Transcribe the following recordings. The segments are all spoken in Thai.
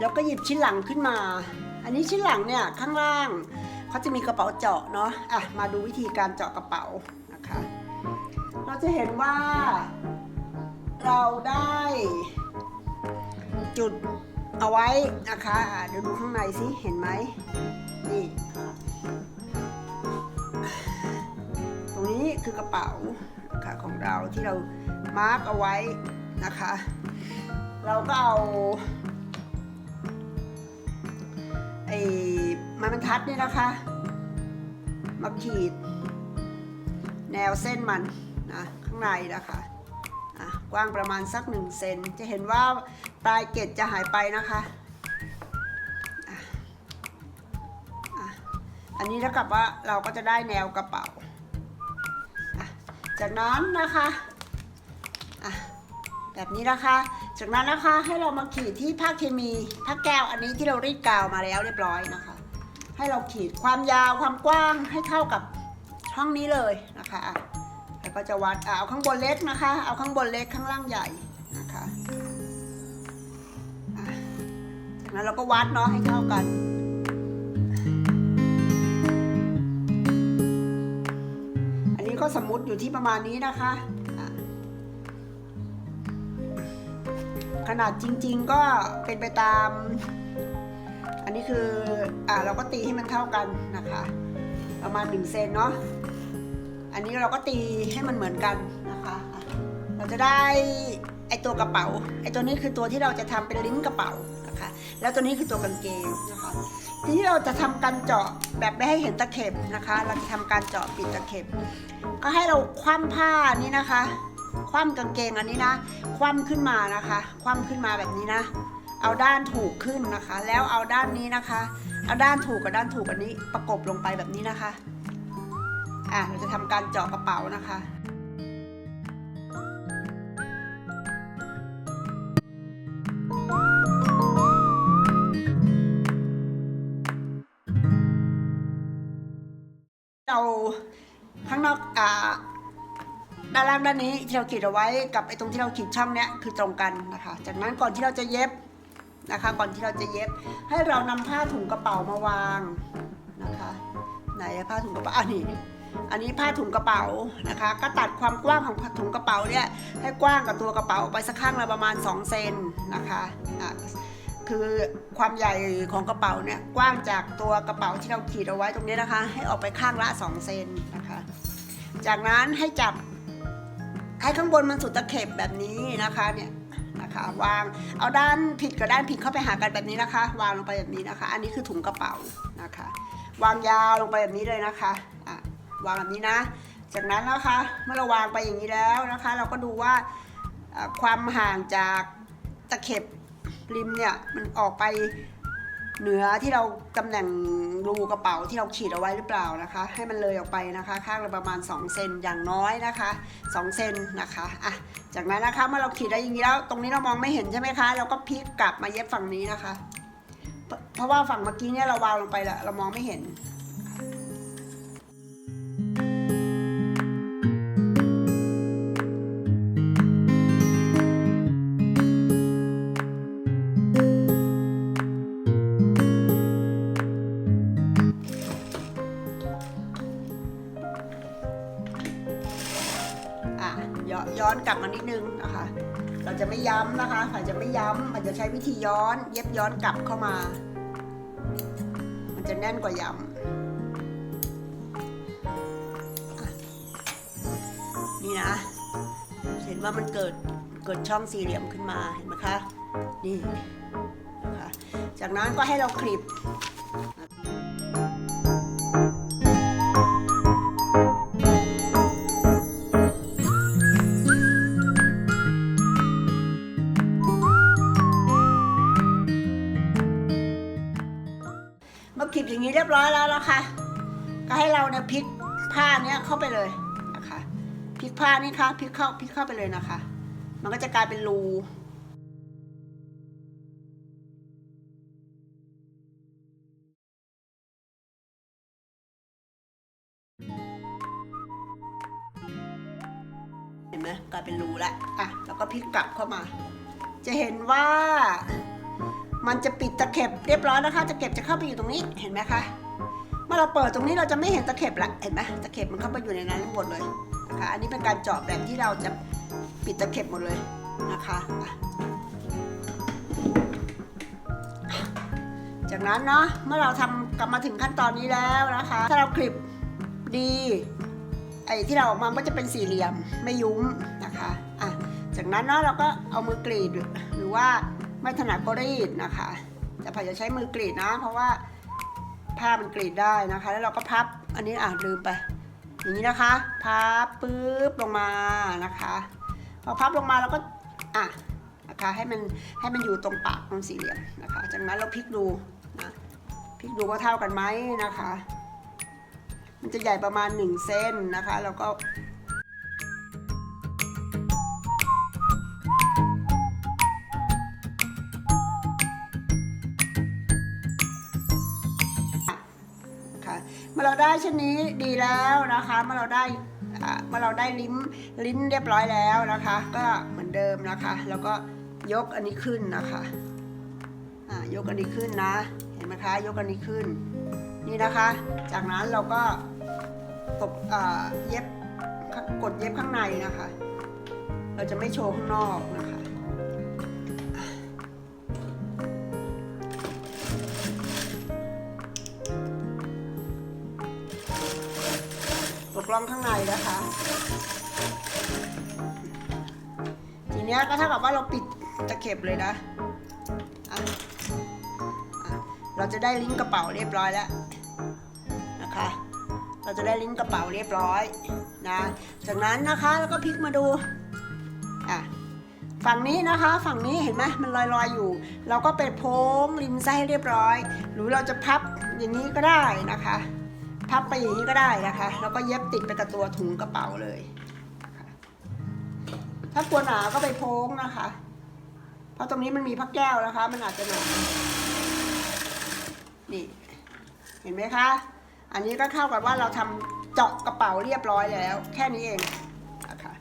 แล้วก็หยิบชิ้นหลังขึ้นมา อันนี้ชิ้นหลังเนี่ยข้างล่างเขาจะมีกระเป๋าเจาะเนาะอะมาดูวิธีการเจาะกระเป๋านะคะ เราจะเห็นว่า เราได้จุดเอาไว้นะคะเดี๋ยวดูข้างในสิเห็นไหมนี่ตรงนี้คือกระเป๋านะะของเราที่เรามาร์กเอาไว้นะคะ เราก็เอา ไอ้ไม้บรรทัดนี่นะคะ มาขีด แนวเส้นมันนะข้างในนะคะะกว้างประมาณสักหนึ่งเซนจะเห็นว่าปลายเกล็ดจะหายไปนะคะอันนี้เท่ากับว่าเราก็จะได้แนวกระเป๋า จากนั้นนะคะะแบบนี้นะคะ จากนั้นนะคะให้เรามาขีดที่ผ้าเคมีผ้าแก้วอันนี้ที่เรารีดกาวมาแล้วเรียบร้อยนะคะ ให้เราขีดความยาวความกว้างให้เท่ากับช่องนี้เลยนะคะแล้วก็จะวัดอเอาข้างบนเล็กนะคะ เอาข้างบนเล็กข้างล่างใหญ่นะคะอะจากนั้นเราก็วัดเนาะให้เท่ากันอันนี้ก็สมมติอยู่ที่ประมาณนี้นะคะ ขนาดจริง ๆ ก็เป็นไปตาม อันนี้คืออ่าเราก็ตีให้มันเท่ากันนะคะ ประมาณ1เซนเนาะอันนี้เราก็ตีให้มันเหมือนกันนะคะ เราจะได้ไอตัวกระเป๋าไอตัวนี้คือตัวที่เราจะทำเป็นลิ้นกระเป๋านะคะ แล้วตัวนี้คือตัวกางเกงนะคะทีนี้เราจะทำการเจาะแบบไม่ให้เห็นตะเข็บนะคะ เราจะทำการเจาะปิดตะเข็บ ก็ให้เราคว่ำผ้านี้นะคะ คว่ำกางเกงอันนี้นะ คว่ำขึ้นมานะคะ คว่ำขึ้นมาแบบนี้นะ เอาด้านถูกขึ้นนะคะ แล้วเอาด้านนี้นะคะ เอาด้านถูกกับด้านถูกอันนี้ประกบลงไปแบบนี้นะคะ อะเราจะทำการเจาะกระเป๋านะคะานล่างด้านนี้ที่เราขีดเอาไว้กับไอ้ตรงที่เราขีดช่องเนี้ยคือตรงกันนะคะ จากนั้นก่อนที่เราจะเย็บนะคะ ก่อนที่เราจะเย็บ ให้เรานำผ้าถุงกระเป๋ามาวางนะคะ ไหนผ้าถุงกระเป๋าอันนี้อันนี้ผ้าถุงกระเป๋านะคะ ก็ตัดความกว้างของผ้าถุงกระเป๋าเนี่ยให้กว้างกับตัวกระเป๋าออกไปสักข้างละประมาณ 2 เซนนะคะะคือความใหญ่ของกระเป๋าเนี่ยกว้างจากตัวกระเป๋าที่เราขีดเอาไว้ตรงนี้นะคะ ให้ออกไปข้างละ 2 เซนนะคะ จากนั้นให้จับ ให้ข้างบนมันสุดตะเข็บแบบนี้นะคะเนี่ยนะคะวางเอาด้านผิดกับด้านผิดเข้าไปหากันแบบนี้นะคะ วางลงไปแบบนี้นะคะ อันนี้คือถุงกระเป๋านะคะ วางยาวลงไปแบบนี้เลยนะคะอะวางแบบนี้นะ จากนั้นนะคะเมื่อเราวางไปอย่างนี้แล้วนะคะ เราก็ดูว่าความห่างจากตะเข็บริมเนี่ยมันออกไป เหนือที่เราตำแหน่งรูกระเป๋าที่เราขีดเอาไว้หรือเปล่านะคะ ให้มันเลยออกไปนะคะ ข้างละประมาณ 2 เซนอย่างน้อยนะคะ2เซนนะคะอะจากนั้นนะคะเมื่อเราขีดได้อย่างนี้แล้ว ตรงนี้เรามองไม่เห็นใช่ไหมคะ เราก็พลิกกลับมาเย็บฝั่งนี้นะคะ เพราะเพราะว่าฝั่งเมื่อกี้เนี่ยเราวางลงไปแล้วเรามองไม่เห็น กลับมานิดนึงนะคะ เราจะไม่ย้ำนะคะอาจจะไม่ย้ำอาจจะใช้วิธีย้อน เย็บย้อนกลับเข้ามา มันจะแน่นกว่าย้ำนี่นะ เห็นว่ามันเกิดเกิดช่องสี่เหลี่ยมขึ้นมาเห็นไหมคะ นี่นะคะจากนั้นก็ให้เราคลิป เรียบร้อยแล้วนะคะ ก็ให้เราเนี่ยพลิกผ้าเนี้ยเข้าไปเลยนะคะพลิกผ้านี่ค่ะพลิกเข้าพลิกเข้าไปเลยนะคะ มันก็จะกลายเป็นรูเห็นไหมกลายเป็นรูแล้วอะแล้วก็พลิกกลับเข้ามา จะเห็นว่า มันจะปิดตะเข็บเรียบร้อยนะคะ ตะเข็บจะเข้าไปอยู่ตรงนี้เห็นไหมคะเมื่อเราเปิดตรงนี้เราจะไม่เห็นตะเข็บละเห็นไหมตะเข็บมันเข้าไปอยู่ในนั้นหมดเลยนะคะอันนี้เป็นการเจาะแบบที่เราจะปิดตะเข็บหมดเลยนะคะจากนั้นเนาะเมื่อเราทำกลับมาถึงขั้นตอนนี้แล้วนะคะ ถ้าเราคลิปดีไอ้ที่เราออกมาก็จะเป็นสี่เหลี่ยมไม่ยุ้มนะคะอะจากนั้นเนาะเราก็เอามือกรีดหรือว่า ไม่ถนัดก็รีดนะคะแต่พอจะใช้มือกรีดนะ เพราะว่าผ้ามันกรีดได้นะคะ แล้วเราก็พับอันนี้อ่านลืมไป อย่างนี้นะคะ พับปุ๊บลงมานะคะพอพับลงมาเราก็อะนะคะให้มันให้มันอยู่ตรงปากตรงสี่เหลี่ยมนะคะ จากนั้นเราพลิกดูนะพลิกดูว่าเท่ากันไหมนะคะ มันจะใหญ่ประมาณ1เซนนะคะ แล้วก็ ได้เช่นนี้ดีแล้วนะคะเมื่อเราได้เมื่อเราได้ลิ้นลิ้นเรียบร้อยแล้วนะคะ ก็เหมือนเดิมนะคะ แล้วก็ยกอันนี้ขึ้นนะคะอ่ายกอันนี้ขึ้นนะ เห็นไหมคะ ยกอันนี้ขึ้น นี่นะคะ จากนั้นเราก็ตบอ่าเย็บกดเย็บข้างในนะคะ เราจะไม่โชว์ข้างนอกนะคะ ตกล่องข้างในนะคะ ทีเนี้ยก็เท่ากับว่าเราปิดตะเข็บเลยนะอะะเราจะได้ลิงก์กระเป๋าเรียบร้อยแล้วนะคะ เราจะได้ลิงก์กระเป๋าเรียบร้อยนะ จากนั้นนะคะแล้วก็พลิกมาดูอะฝั่งนี้นะคะฝั่งนี้เห็นไหมมันลอยๆอยู่ เราก็ไปโพ้งริมไส้เรียบร้อย หรือเราจะพับอย่างนี้ก็ได้นะคะ พับไปอย่างนี้ก็ได้นะคะ แล้วก็เย็บติดไปกับตัวถุงกระเป๋าเลย ถ้ากลัวหนาก็ไปโพ้งนะคะ เพราะตรงนี้มันมีพักแก้วนะคะ มันอาจจะหนานี่ เห็นไหมคะ อันนี้ก็เข้ากับว่าเราทำเจาะกระเป๋าเรียบร้อยแล้ว แค่นี้เองนะคะ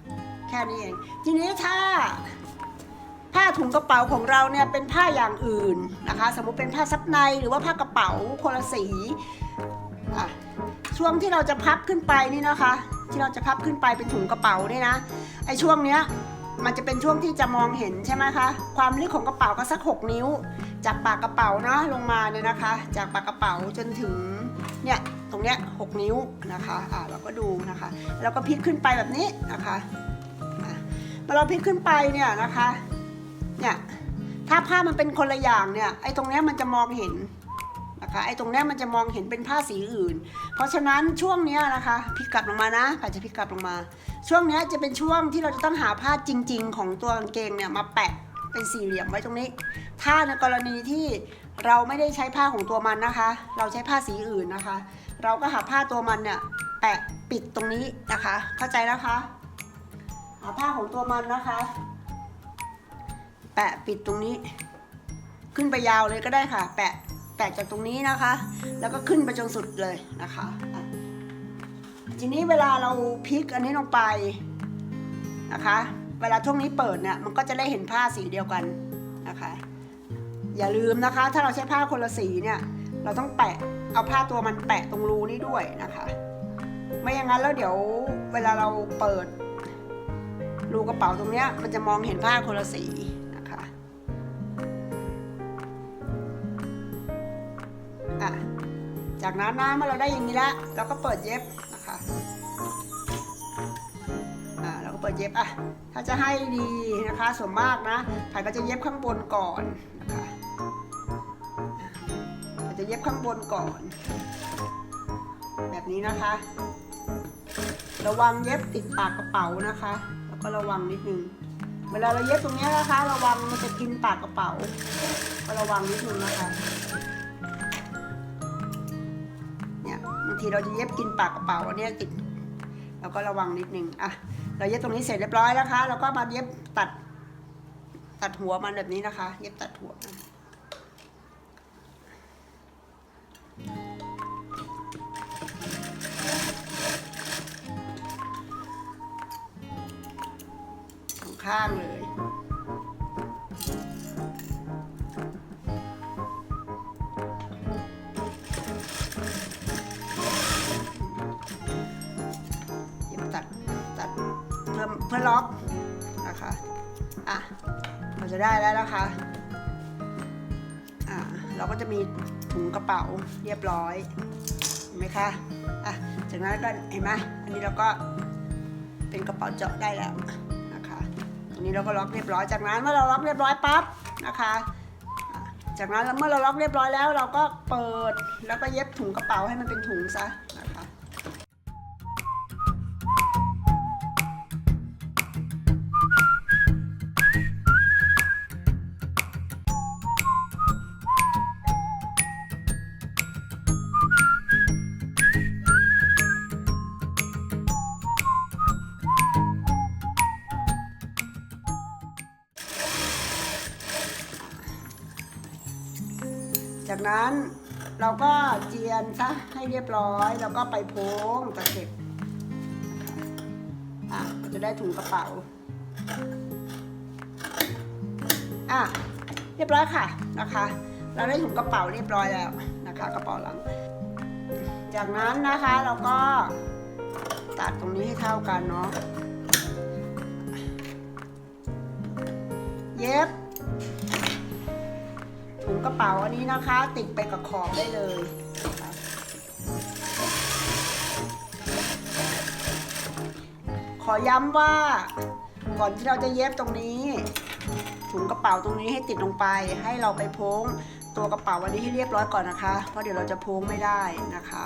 แค่นี้เอง ทีนี้ถ้าผ้าถุงกระเป๋าของเราเนี่ยเป็นผ้าอย่างอื่นนะคะ สมมุติเป็นผ้าซับในหรือว่าผ้ากระเป๋าคนละสี ช่วงที่เราจะพับขึ้นไปนี่นะคะ ที่เราจะพับขึ้นไปเป็นถุงกระเป๋าเนี่ยนะไอช่วงเนี้ยมันจะเป็นช่วงที่จะมองเห็นใช่ไหมคะ ความลึกของกระเป๋าก็สัก 6 นิ้ว จากปากกระเป๋านะลงมาเนี่ยนะคะ จากปากกระเป๋าจนถึงเนี่ยตรงเนี้ยหกนิ้วนะคะอ่าเราก็ดูนะคะ แล้วก็พลิกขึ้นไปแบบนี้นะคะอะเมื่อเราพลิกขึ้นไปเนี่ยนะคะเนี่ยถ้าผ้ามันเป็นคนละอย่างเนี่ยไอ้ตรงเนี้ยมันจะมองเห็น นะคะไอ้ตรงนี้มันจะมองเห็นเป็นผ้าสีอื่น เพราะฉะนั้นช่วงนี้นะคะพลิกกลับลงมานะใครจะพลิกกลับลงมา ช่วงนี้จะเป็นช่วงที่เราจะต้องหาผ้าจริง ๆ ของตัวกางเกงเนี่ยมาแปะเป็นสี่เหลี่ยมไว้ตรงนี้ ถ้าในกรณีที่เราไม่ได้ใช้ผ้าของตัวมันนะคะ เราใช้ผ้าสีอื่นนะคะ เราก็หาผ้าตัวมันเนี่ยแปะปิดตรงนี้นะคะ เข้าใจนะคะหาผ้าของตัวมันนะคะ แปะปิดตรงนี้ ขึ้นไปยาวเลยก็ได้ค่ะ แปะ แปะจากตรงนี้นะคะ แล้วก็ขึ้นไปจนสุดเลยนะคะะทีนี้เวลาเราพลิกอันนี้ลงไปนะคะ เวลาช่วงนี้เปิดเนี่ยมันก็จะได้เห็นผ้าสีเดียวกันนะคะ อย่าลืมนะคะ ถ้าเราใช้ผ้าคนละสีเนี่ยเราต้องแปะเอาผ้าตัวมันแปะตรงรูนี้ด้วยนะคะ ไม่อย่างนั้นแล้วเดี๋ยวเวลาเราเปิดรูกระเป๋าตรงเนี้ยมันจะมองเห็นผ้าคนละสี จากนั้นนะเมื่อเราได้อย่างนี้แล้วเราก็เปิดเย็บนะคะอ่าเราก็เปิดเย็บอะถ้าจะให้ดีนะคะส่วนมากนะไผ่ก็จะเย็บข้างบนก่อนนะคะาจะเย็บข้างบนก่อน แบบนี้นะคะ ระวังเย็บติดปากกระเป๋านะคะ แล้วก็ระวังนิดนึงเวลาเราเย็บตรงนี้นะคะ ระวังมันจะกินปากกระเป๋า ก็ระวังนิดนึงนะคะ ทีเราจะเย็บกินปากกระเป๋าอันนี้ติดเราก็ระวังนิดนึงอะเราเย็บตรงนี้เสร็จเรียบร้อยแล้วนะคะแล้วก็มาเย็บตัด ตัดหัวมันแบบนี้นะคะ เย็บตัดหัวข้างเลย เพื่อล็อกนะคะอะเราจะได้แล้วนะคะอะเราก็จะมีถุงกระเป๋าเรียบร้อยเห็นไหมคะอะจากนั้นก็เห็นไหมอันนี้เราก็เป็นกระเป๋าเจาะได้แล้วนะคะตรงนี้เราก็ล็อกเรียบร้อยจากนั้นเมื่อเราล็อกเรียบร้อยปั๊บนะคะะจากนั้นเมื่อเราล็อกเรียบร้อยแล้ว เราก็เปิดแล้วก็เย็บถุงกระเป๋าให้มันเป็นถุงซะ จากนั้นเราก็เจียนซะให้เรียบร้อย แล้วก็ไปโพ้งตะเข็บอะจะได้ถุงกระเป๋า อะเรียบร้อยค่ะนะคะ เราได้ถุงกระเป๋าเรียบร้อยแล้วนะคะ กระเป๋าหลัง จากนั้นนะคะเราก็ตัดตรงนี้ให้เท่ากันเนาะ เย็บ กระเป๋าอันนี้นะคะ ติดไปกับขอบได้เลยขอย้ำว่าก่อนที่เราจะเย็บตรงนี้ ถุงกระเป๋าตรงนี้ให้ติดลงไป ให้เราไปโพ้งตัวกระเป๋าอันนี้ให้เรียบร้อยก่อนนะคะ เพราะเดี๋ยวเราจะโพ้งไม่ได้นะคะ